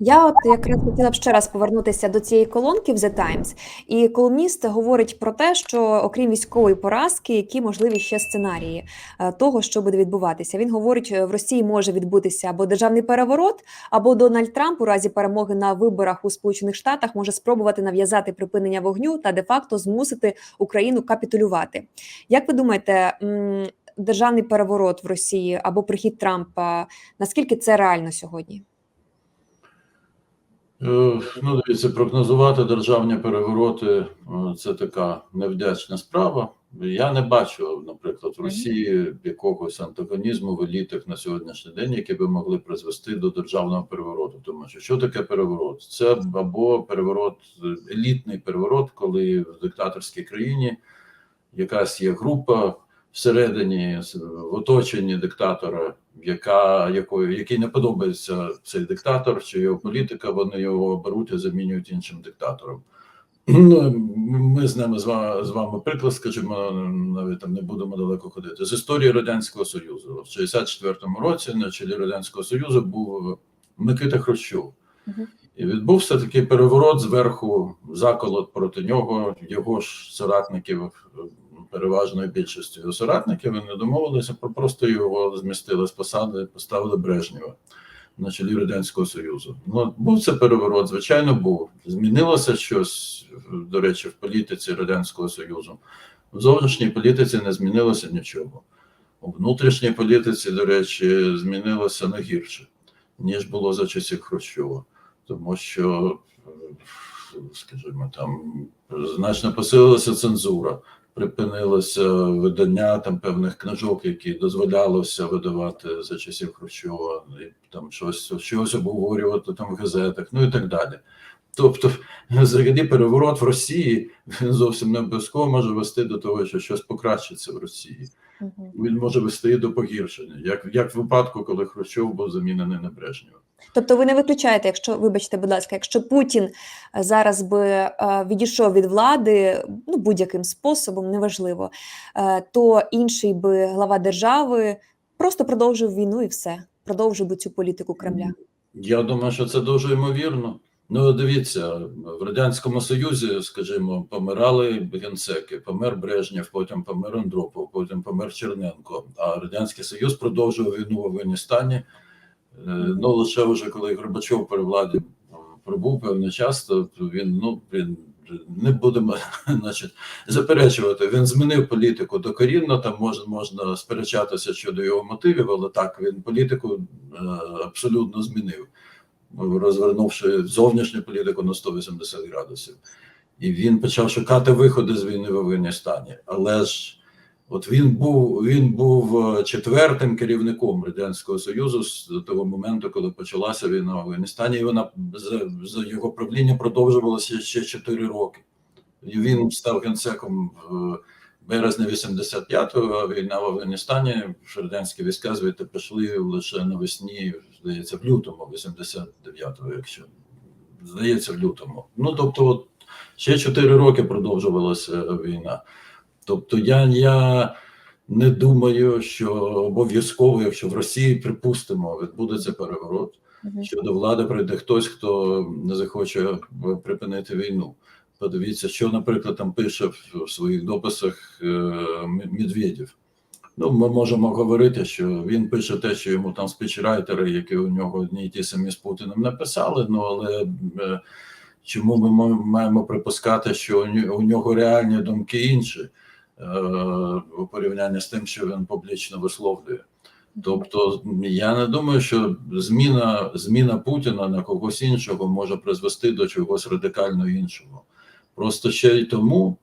Я от якраз хотіла б ще раз повернутися до цієї колонки в The Times. І колумніст говорить про те, що окрім військової поразки, які можливі ще сценарії е, того, що буде відбуватися. Він говорить, е, в Росії може відбутися або державний переворот, або Дональд Трамп у разі перемоги на виборах у Сполучених Штатах може спробувати нав'язати припинення вогню та де-факто змусити Україну капітулювати. Як ви думаєте, державний переворот в Росії або прихід Трампа, наскільки це реально сьогодні? Е, Ну, дивіться, прогнозувати державні перевороти е, це така невдячна справа. Я не бачу, наприклад, в Росії якогось антагонізму в елітах на сьогоднішній день, які би могли призвести до державного перевороту. Тому що що таке переворот? Це або переворот, елітний переворот, коли в диктаторській країні якась є група всередині в оточенні диктатора, яка якою який не подобається цей диктатор чи його політика, вони його беруть і замінюють іншим диктатором. Ну, ми з нами з вами, з вами приклад, скажімо, навіть там не будемо далеко ходити. З історії Радянського Союзу. В 64-му році на чолі Радянського Союзу був Микита Хрущов. І відбувся такий переворот зверху, заколот проти нього, його ж соратників, переважною більшістю соратників, вони домовилися про просто його змістили з посади, поставили Брежнєва на чолі Радянського Союзу. Ну, був це переворот, звичайно, був. Змінилося щось, до речі, в політиці Радянського Союзу. В зовнішній політиці не змінилося нічого. У внутрішній політиці, до речі, змінилося не гірше, ніж було за часів Хрущова. Тому що, скажімо, там значно посилилася цензура, припинилося видання там певних книжок, які дозволялося видавати за часів Хрущова, і там щось щось обговорювати там в газетах, ну і так далі. Тобто, взагалі, переворот в Росії він зовсім не обов'язково може вести до того, що щось покращиться в Росії. Він може вести і до погіршення, як, як в випадку, коли Хрущов був замінений на Брежнєва. Тобто ви не виключаєте, якщо вибачте, будь ласка, якщо Путін е, зараз би е, відійшов від влади ну будь-яким способом, неважливо, е, то інший би глава держави просто продовжив війну і все, продовжив би цю політику Кремля. Я думаю, що це дуже ймовірно. Ну, дивіться, в Радянському Союзі, скажімо, помирали генсеки, помер Брежнєв, потім помер Андропов, потім помер Черненко. А Радянський Союз продовжував війну в Афганістані. Е, Ну, лише вже коли Горбачов при владі пробув певний час, то він ну він не будемо значить, заперечувати. Він змінив політику докорінно. Там можна можна сперечатися щодо його мотивів, але так він політику е, абсолютно змінив, розвернувши зовнішню політику на 180 градусів. І він почав шукати виходи з війни в Афганістані. Але ж От він був він був е, четвертим керівником радянського союзу з того моменту, коли почалася війна в Афганістані. І вона за, за його правління продовжувалася ще 4 роки. І він став генсеком в березні 85-го, а війна в Афганістані. Радянські війська звідти пішли лише навесні, здається, в лютому 89-го, якщо здається, в лютому. Ну тобто, от ще 4 роки продовжувалася війна. Тобто я я не думаю, що обов'язково, якщо в Росії припустимо, відбудеться переворот, Мгм. що до влади прийде хтось, хто не захоче припинити війну. Подивіться, що, наприклад, там пише в своїх дописах е, Медведєв. Ну, ми можемо говорити, що він пише те, що йому там спічрайтери, які у нього одні й ті самі з Путіним написали. Ну але е, чому ми маємо припускати, що у нього реальні думки інші? У порівнянні з тим, що він публічно висловлює. Тобто, я не думаю, що зміна зміна Путіна на когось іншого може призвести до чогось радикально іншого. Просто ще й тому,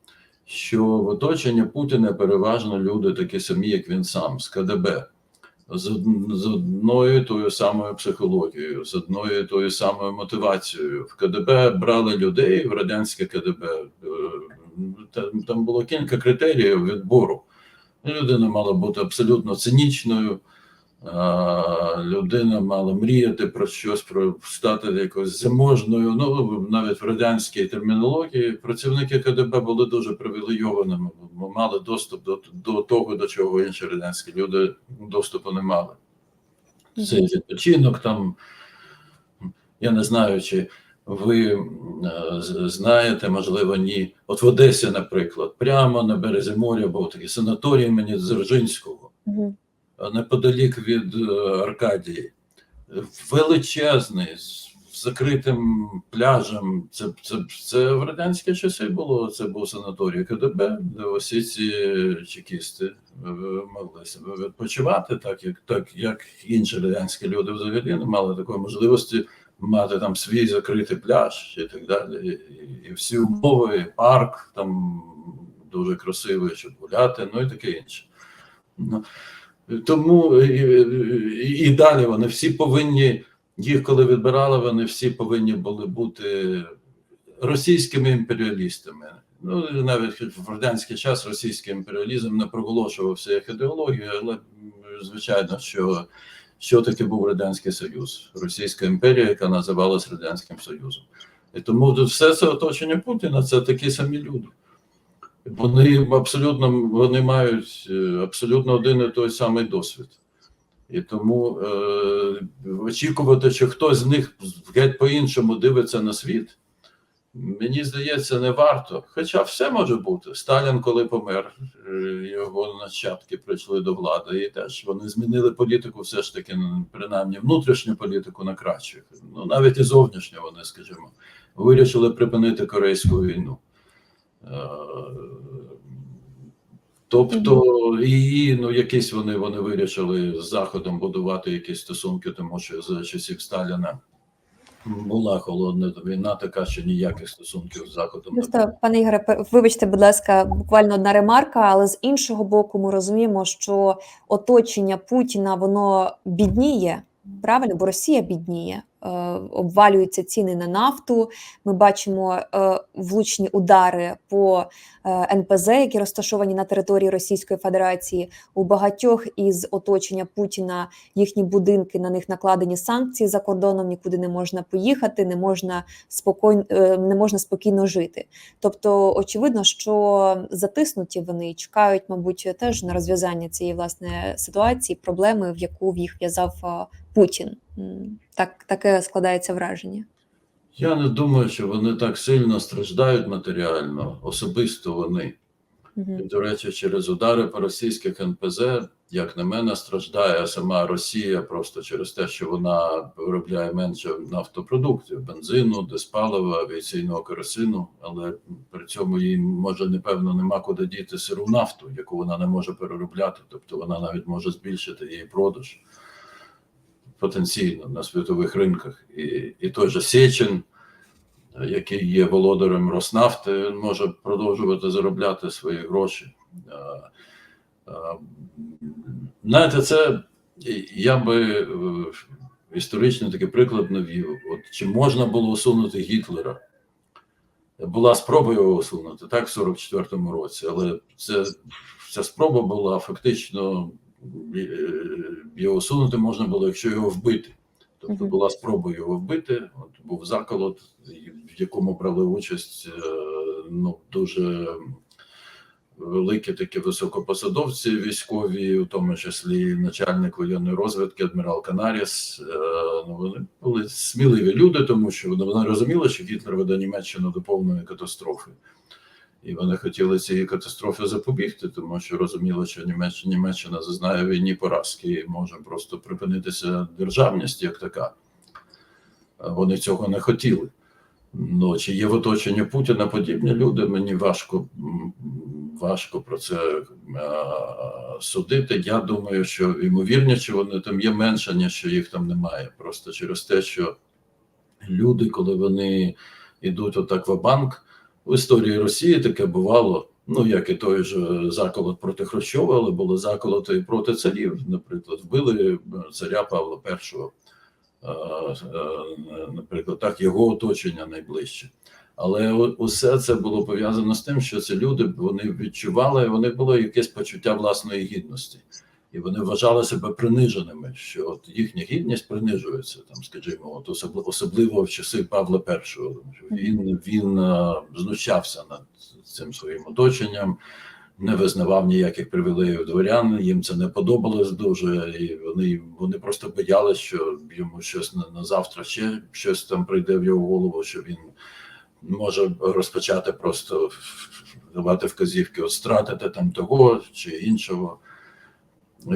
що в оточенні Путіна переважно люди такі самі, як він сам, з КДБ, з, з одною тою самою психологією, з одною тою самою мотивацією. В КДБ брали людей в радянське КДБ там, було кілька критеріїв відбору. Людина мала бути абсолютно цинічною, людина мала мріяти про щось, про стати якось заможною. Ну навіть в радянській термінології працівники КДБ були дуже привілейованими, мали доступ до, до того, до чого інші радянські люди доступу не мали. Це відпочинок там. Я не знаю, чи ви е, знаєте, можливо, ні. От в Одесі, наприклад, прямо на березі моря був такий санаторій імені Дзержинського, а неподалік від е, Аркадії. Величезний, з закритим пляжем. Це, це, це в радянські часи було. Це був санаторій КДБ, де усі ці чекісти е, могли себе відпочивати, так як, так як інші радянські люди взагалі не мали такої можливості мати там свій закритий пляж і так далі. І, всі умови, і парк там дуже красивий, щоб гуляти, ну і таке інше. Ну, тому і, і, далі вони всі повинні, їх коли відбирали, вони всі повинні були бути російськими імперіалістами. Ну, навіть в радянський час російський імперіалізм не проголошувався як ідеологія, але звичайно, що, що таке був Радянський Союз, Російська імперія, яка називалась Радянським Союзом. І тому все це оточення Путіна це такі самі люди. Вони абсолютно вони мають е, абсолютно один і той самий досвід. І тому е, очікувати, що хтось з них геть по-іншому дивиться на світ, мені здається, не варто. Хоча все може бути. Сталін, коли помер, е, його нащадки прийшли до влади, і теж вони змінили політику, все ж таки, принаймні внутрішню політику на краще. Ну навіть і зовнішню вони, скажімо, вирішили припинити корейську війну. Е, Тобто, і ну якісь вони вони вирішили з заходом будувати якісь стосунки, тому що за часів Сталіна була холодна війна, така що ніяких стосунків з заходом. Просто, пане Ігоре, вибачте, будь ласка, буквально одна ремарка, але з іншого боку, ми розуміємо, що оточення Путіна воно бідніє. Правильно, бо Росія бідніє, обвалюються ціни на нафту. Ми бачимо е, влучні удари по е, НПЗ, які розташовані на території Російської Федерації. У багатьох із оточення Путіна їхні будинки на них накладені санкції за кордоном. Нікуди не можна поїхати, не можна спокійно, не можна спокійно жити. Тобто, очевидно, що затиснуті вони чекають, мабуть, теж на розв'язання цієї власне ситуації, проблеми, в яку їх в'язав Путін. Так, таке складається враження. Я не думаю, що вони так сильно страждають матеріально, особисто вони. Мгм. І, до речі, через удари по російських НПЗ, як на мене, страждає сама Росія просто через те, що вона виробляє менше нафтопродуктів, бензину, диспалива, авіаційного керосину, але при цьому їй може непевно нема куди діти сиру нафту, яку вона не може переробляти. Тобто вона навіть може збільшити її продаж потенційно на світових ринках. І, і той же Сечин, який є володарем Роснафти, він може продовжувати заробляти свої гроші. Знаєте, це я би е, історичний такий приклад навів. От чи можна було усунути Гітлера? Була спроба його усунути, так, в 44-му році, але це, ця спроба була фактично його усунути можна було, якщо його вбити. Тобто була спроба його вбити. От був заколот, в якому брали участь е, ну, дуже великі такі високопосадовці військові, у тому числі начальник воєнної розвідки, адмірал Канаріс. Е, Ну, вони були сміливі люди, тому що вони розуміли, що Гітлер веде Німеччину до повної катастрофи. І вони хотіли цієї катастрофи запобігти, тому що розуміли, що Німеччина, Німеччина зазнає війні поразки і може просто припинитися державність як така. Вони цього не хотіли. Ну, чи є в оточенні Путіна подібні люди, мені важко, важко про це е, судити. Я думаю, що ймовірніше, що вони там є менше, ніж що їх там немає. Просто через те, що люди, коли вони йдуть отак в банк, в історії Росії таке бувало. Ну, як і той же заколот проти Хрущова, але були заколоти проти царів. Наприклад, вбили царя Павла І, е, е, наприклад, так, його оточення найближче. Але усе це було пов'язано з тим, що ці люди вони відчували, вони було якесь почуття власної гідності, і вони вважали себе приниженими, що от їхня гідність принижується, там, скажімо, от особливо, особливо в часи Павла І. Він він е, знущався над цим своїм оточенням, не визнавав ніяких привілеїв дворян. Їм це не подобалось дуже, і вони, вони просто боялися, що йому щось на, на завтра ще щось там прийде в його голову, що він може розпочати просто давати вказівки, от стратити там того чи іншого.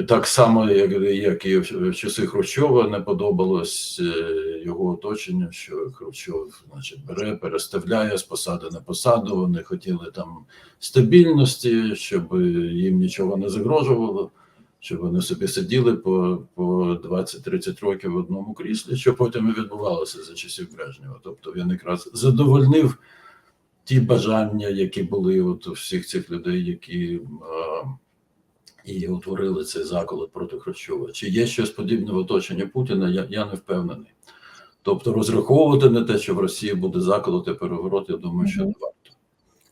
Так само, як, як і в часи Хрущова не подобалось е, його оточенню, що Хрущов значить, бере, переставляє з посади на посаду. Вони хотіли там стабільності, щоб їм нічого не загрожувало, щоб вони собі сиділи по, по 20-30 років в одному кріслі, що потім і відбувалося за часів Брежнєва. Тобто він якраз задовольнив ті бажання, які були от у всіх цих людей, які. А, і утворили цей заколот проти Хрущова. Чи є щось подібне в оточенні Путіна? Я, я не впевнений. Тобто розраховувати на те, що в Росії буде заколот і переворот, я думаю, що не варто.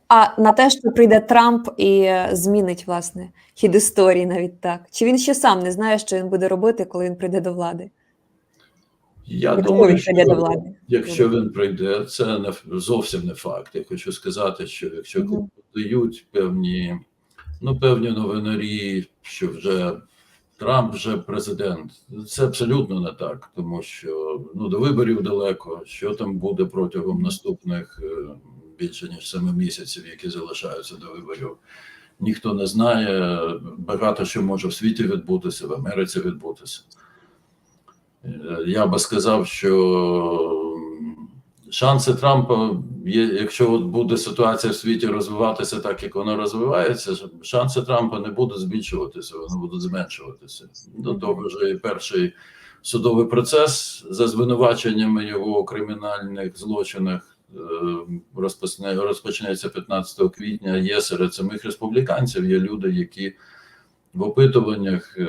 А на те, що прийде Трамп і е, змінить власне хід історії, навіть так. Чи він ще сам не знає, що він буде робити, коли він прийде до влади? Я Якщо думаю, він прийде що до влади. якщо він прийде, це не зовсім не факт. Я хочу сказати, що якщо Мгм. дають певні, ну певні новинарі, що вже Трамп вже президент, це абсолютно не так, тому що ну до виборів далеко. Що там буде протягом наступних е, більше ніж семи місяців, які залишаються до виборів. Ніхто не знає. Багато що може в світі відбутися, в Америці відбутися. Е, Я би сказав, що шанси Трампа є, якщо буде ситуація в світі розвиватися так, як вона розвивається, шанси Трампа не будуть збільшуватися, вони будуть зменшуватися. До того ж, перший судовий процес за звинуваченнями його у кримінальних злочинах е, розпочнеться 15 квітня. Є серед самих республіканців є люди, які в опитуваннях е,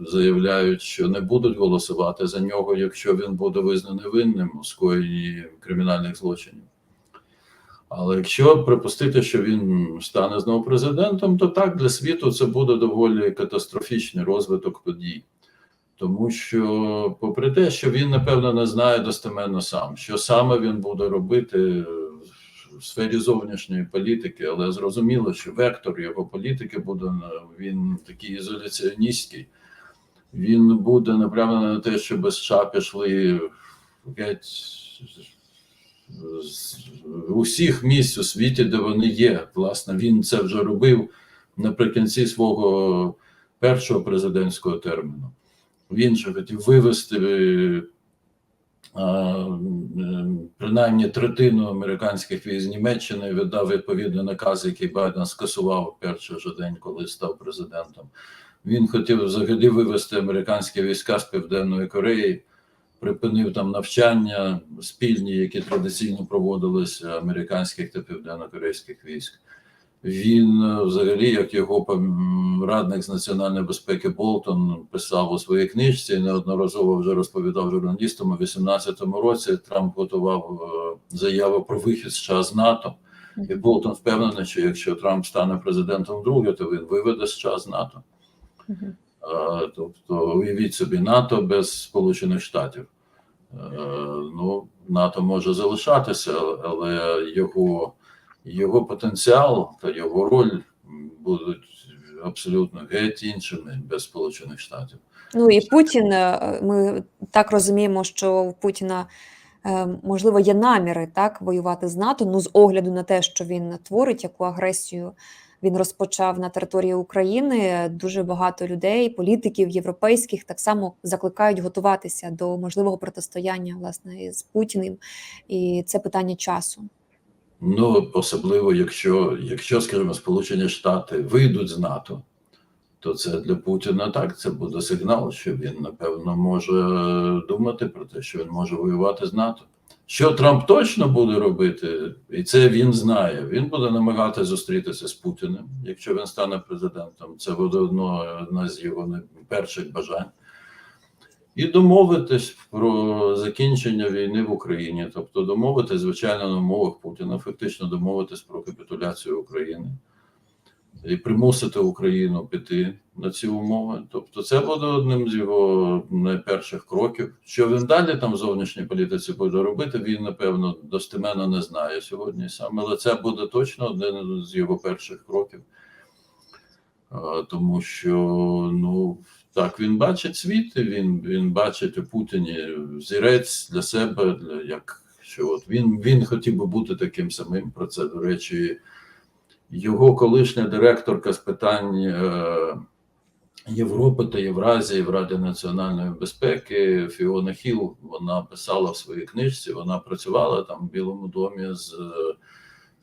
заявляють, що не будуть голосувати за нього, якщо він буде визнаний винним у скоєнні кримінальних злочинів. Але якщо припустити, що він стане знову президентом, то так для світу це буде доволі катастрофічний розвиток подій. Тому що, попри те, що він напевно не знає достеменно сам, що саме він буде робити в сфері зовнішньої політики, але зрозуміло, що вектор його політики буде він такий ізоляціоністський. Він буде направлений на те, щоб США пішли геть з усіх місць у світі, де вони є. Власне, він це вже робив наприкінці свого першого президентського терміну. Він же хотів вивести е, е, принаймні третину американських військ Німеччини, віддав відповідний наказ, який Байден скасував перший же день, коли став президентом. Він хотів взагалі вивести американські війська з Південної Кореї, припинив там навчання спільні, які традиційно проводилися американських та південно-корейських військ. Він е, взагалі, як його радник з національної безпеки Болтон писав у своїй книжці, і неодноразово вже розповідав журналістам у 18-му році. Трамп готував е, заяву про вихід США з НАТО. І Болтон впевнений, що якщо Трамп стане президентом вдруге, то він виведе США з НАТО. Е, Тобто, уявіть собі, НАТО без Сполучених Штатів. Ну, НАТО може залишатися, але його, його потенціал та його роль будуть абсолютно геть іншими без Сполучених Штатів. Ну і Путін, е, ми так розуміємо, що в Путіна е, можливо є наміри так воювати з НАТО. Ну з огляду на те, що він творить, яку агресію він розпочав на території України. Дуже багато людей, політиків європейських, так само закликають готуватися до можливого протистояння власне з Путіним, і це питання часу. Ну, особливо, якщо, якщо, скажімо, Сполучені Штати вийдуть з НАТО, то це для Путіна так, це буде сигнал, що він, напевно, може думати про те, що він може воювати з НАТО. Що Трамп точно буде робити, і це він знає. Він буде намагатися зустрітися з Путіним, якщо він стане президентом. Це буде одно, одне з його перших бажань. І домовитись про закінчення війни в Україні, тобто домовитись, звичайно, на умовах Путіна, фактично домовитись про капітуляцію України і примусити Україну піти на ці умови. Тобто, це буде одним з його найперших кроків. Що він далі там в зовнішній політиці буде робити, він напевно достеменно не знає сьогодні сам, але це буде точно один з його перших кроків. Тому що ну так він бачить світ, він, він бачить у Путіні зірець для себе, для як що от він, він хотів би бути таким самим. Про це, до речі, його колишня директорка з питань е, Європи та Євразії в Раді національної безпеки Фіона Хіл. Вона писала в своїй книжці. Вона працювала там в Білому домі з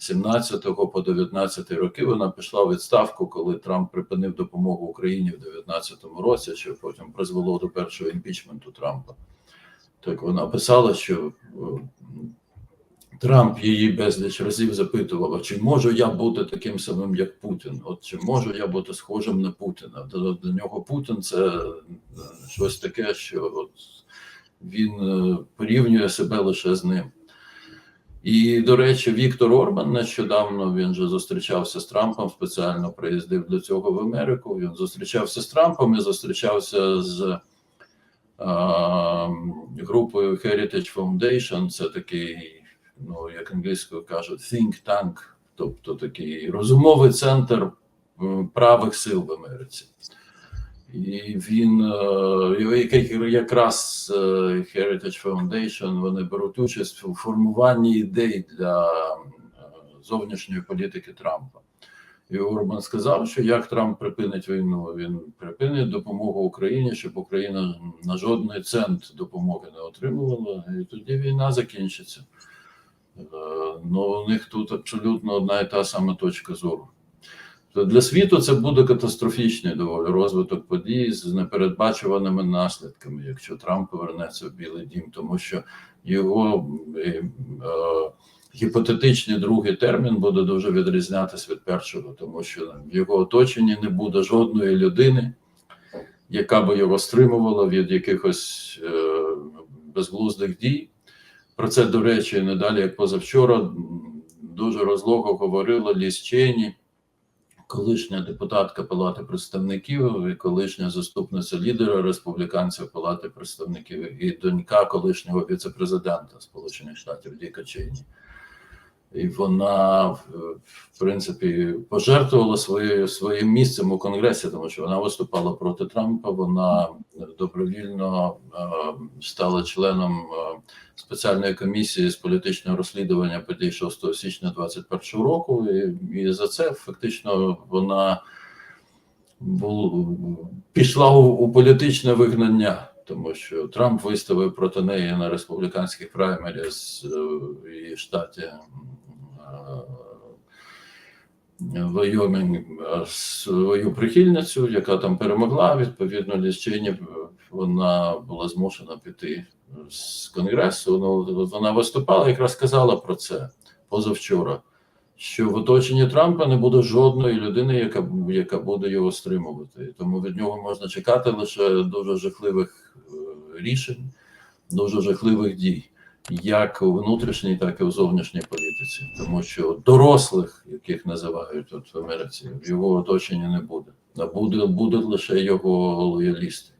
17 по 19 роки. Вона пішла в відставку, коли Трамп припинив допомогу Україні в 19 році, що потім призвело до першого імпічменту Трампа. Так вона писала, що е, Трамп її безліч разів запитував, чи можу я бути таким самим, як Путін? От чи можу я бути схожим на Путіна? Для, для нього Путін це е, щось таке, що от він е, порівнює себе лише з ним. І, до речі, Віктор Орбан нещодавно він же зустрічався з Трампом, спеціально приїздив для цього в Америку. Він зустрічався з Трампом і зустрічався з а, групою Heritage Foundation. Це такий, ну як англійською кажуть, think tank, тобто такий розумовий центр правих сил в Америці. І він е, якраз е, Heritage Foundation вони беруть участь у формуванні ідей для е, зовнішньої політики Трампа. І Орбан сказав, що як Трамп припинить війну, він припинить допомогу Україні, щоб Україна на жодний цент допомоги не отримувала, і тоді війна закінчиться. Ну, у них тут абсолютно одна і та сама точка зору. То для світу це буде катастрофічний доволі розвиток подій з непередбачуваними наслідками, якщо Трамп повернеться в Білий Дім, тому що його е, е, гіпотетичний другий термін буде дуже відрізнятися від першого, тому що в його оточенні не буде жодної людини, яка би його стримувала від якихось е, безглуздих дій. Про це, до речі, не далі, як позавчора, дуже розлого говорила Ліс Чейні, колишня депутатка Палати представників і колишня заступниця лідера республіканців Палати представників і донька колишнього віцепрезидента Сполучених Штатів Діка Чейні. І вона, в принципі, пожертвувала своє, своїм місцем у Конгресі, тому що вона виступала проти Трампа. Вона добровільно е, стала членом е, спеціальної комісії з політичного розслідування подій 6 січня 2021 року. І, і за це фактично вона бу, пішла у, у політичне вигнання. Тому що Трамп виставив проти неї на республіканських праймеріс е, в її штаті е, Вайомінг е, свою прихильницю, яка там перемогла. Відповідно, Ліщині вона була змушена піти з конгресу. Ну вона виступала, якраз сказала про це позавчора. Що в оточенні Трампа не буде жодної людини, яка яка буде його стримувати, тому від нього можна чекати лише дуже жахливих е, рішень, дуже жахливих дій, як у внутрішній, так і у зовнішній політиці, тому що дорослих, яких називають тут в Америці, в його оточенні не буде. А буде, будуть лише його лоялісти.